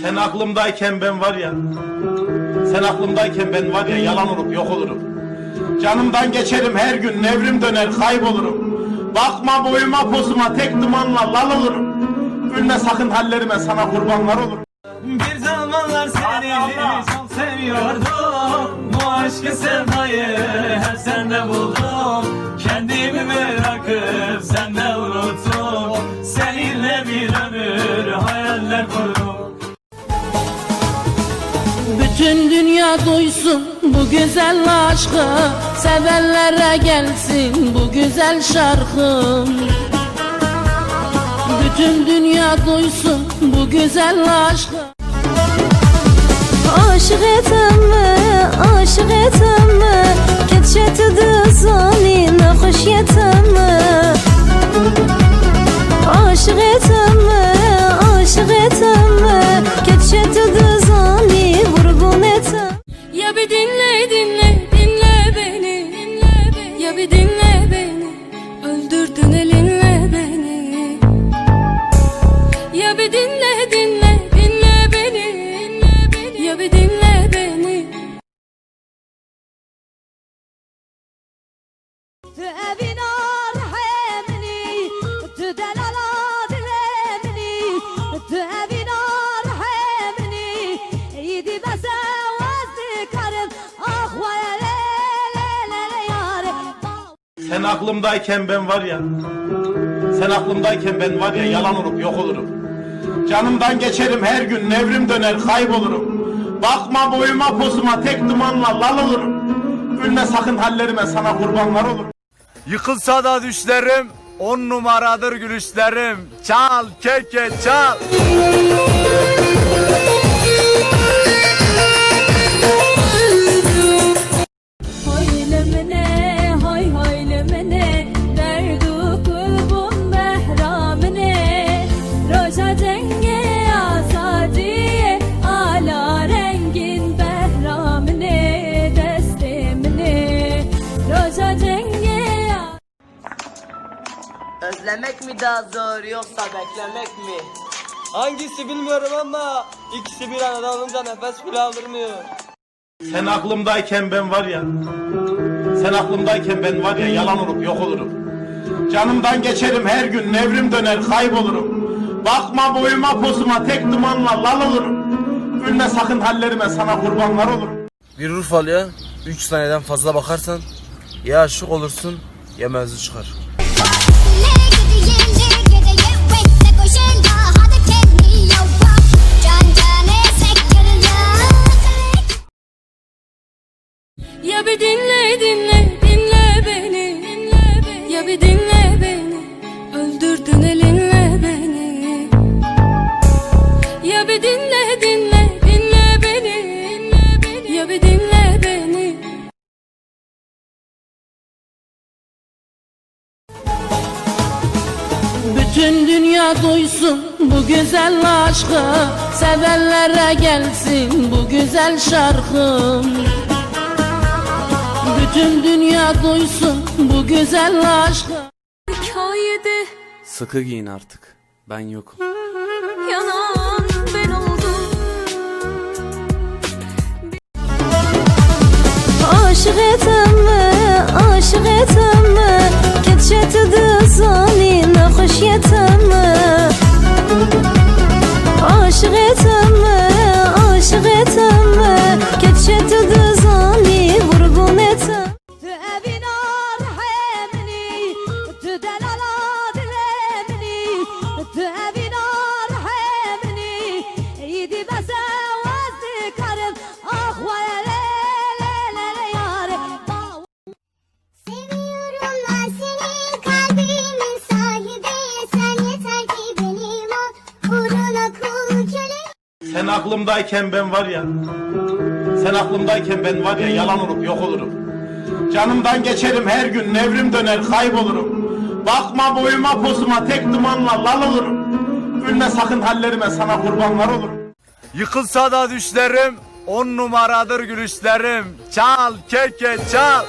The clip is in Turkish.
Sen aklımdayken ben var ya. Sen aklımdayken ben var ya yalan olup yok olurum. Canımdan geçerim her gün nevrim döner kaybolurum. Bakma boyuma posuma tek dumanla lal olurum. Gülme sakın hallerime sana kurbanlar olurum. Bir zamanlar seni çok seviyordum Bu aşkı sevdayı hep sende buldum Kendimi bırakıp sende unuttum Seninle bir ömür hayaller kurdum duysun bu güzel aşkı. Sevenlere gelsin bu güzel şarkım Bütün dünya duysun bu güzel aşkı. Aşık eten mi? Aşık eten Sen aklımdayken ben var ya. Sen aklımdayken ben var ya yalan olup yok olurum. Canımdan geçerim her gün nevrim döner kaybolurum. Bakma boyuma posuma tek dumanla lal olurum. Gülme sakın hallerime sana kurbanlar olurum. Yıkılsa da düşlerim on numaradır gülüşlerim Çal keke çal Özlemek mi daha zor yoksa beklemek mi? Hangisi bilmiyorum ama ikisi bir arada olunca nefes bile aldırmıyor. Sen aklımdayken ben var ya. Sen aklımdayken ben var ya yalan olup yok olurum. Canımdan geçerim her gün nevrim döner kaybolurum. Bakma boyuma posuma tek dumanla lal olurum. Gülme sakın hallerime sana kurbanlar olurum. Bir Urfalı'ya 3 saniyeden fazla bakarsan ya aşık olursun ya mevzu çıkar. Bütün dünya duysun bu güzel aşkı. Sevenlere gelsin bu güzel şarkım Bütün dünya duysun bu güzel aşkı. Sıkı giyin artık. Ben yokum. Sen aklımdayken ben var ya. Sen aklımdayken ben var ya yalan olup yok olurum. Canımdan geçerim her gün nevrim döner kaybolurum. Bakma boyuma posuma tek dumanla lal olurum. Gülme sakın hallerime sana kurbanlar olurum. Yıkılsa da düşlerim on numaradır gülüşlerim Çal keke çal